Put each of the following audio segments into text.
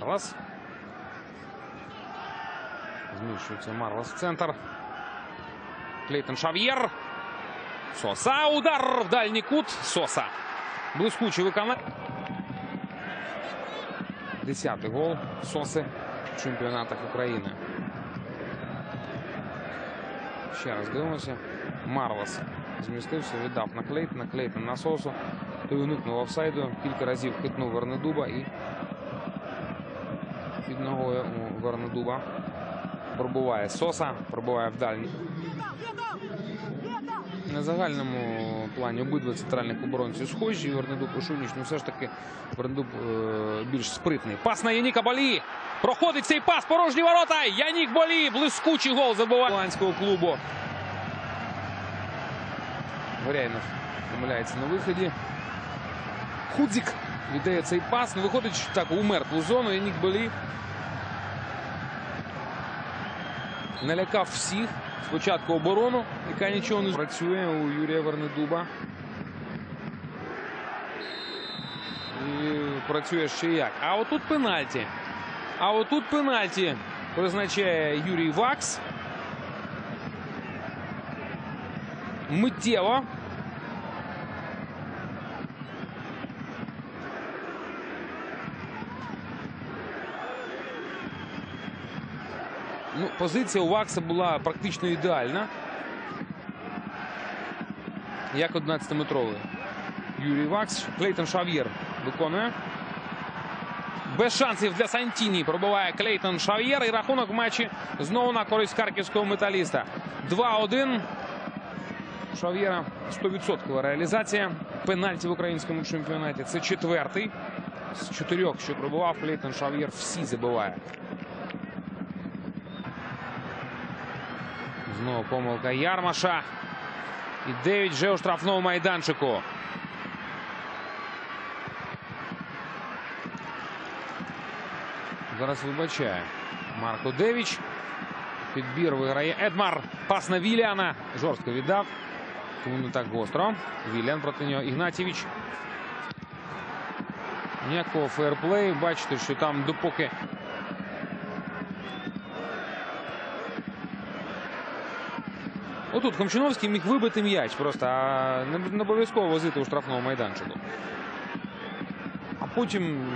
Марлас. Зміщується Марлас в центр. Клейтон Шав'єр. Соса. Удар в дальній кут. Соса. Блискуче виконання. Десятий гол Соси в чемпіонатах України. Ще раз дивимося. Марлас змістився, віддав на Клейтона. Клейтон на Сосу. Той уникнув офсайду. Кілька разів хитнув Вернедуба і під ногою у Вернедуба. Пробуває Соса, пробуває в дальній. На загальному плані обидва центральних оборонці схожі. Вернедуб і Шуніч, ну все ж таки Вернедуб е, більш спритний. Пас на Яніка Болі. Проходить цей пас. Порожні ворота. Янік Болі. Блискучий гол забиває голландського клубу. Горяйнов помиляється на виході. Худзік віддає цей пас. Ну, виходить так у мертву зону. Янік Болі налякав всіх. Спочатку оборону, яка нічого не працює у Юрія Вернедуба. І працює ще як. А отут пенальті. А отут пенальті призначає Юрій Вакс. Миттєво. Ну, позиція у Вакса була практично ідеальна. Як 11-метровий. Юрій Вакс. Клейтон Шав'єр виконує. Без шансів для Сантіні пробиває Клейтон Шав'єр. І рахунок в матчі знову на користь харківського металіста. 2-1. Шав'єра 100% реалізація. Пенальті в українському чемпіонаті. Це четвертий. З чотирьох, що пробував Клейтон Шав'єр, всі забиває. Знову помилка Ярмаша. І 9 вже у штрафному майданчику. Зараз вибачає. Марко Девіч. Підбір виграє Едмар. Пас на Віліана. Жорстко віддав. Тому не так гостро. Віліан проти нього Ігнатівич. Ніякого фейерплею. Бачите, що там допоки Отут Хомчиновський міг вибити м'яч просто, а не, обов'язково возити у штрафному майданчику. А потім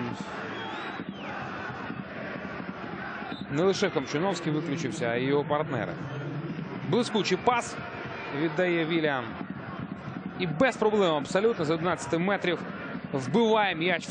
не лише Хомчиновський виключився, а й його партнери. Блискучий пас віддає Віліан. І без проблем абсолютно з 11 метрів вбиває м'яч.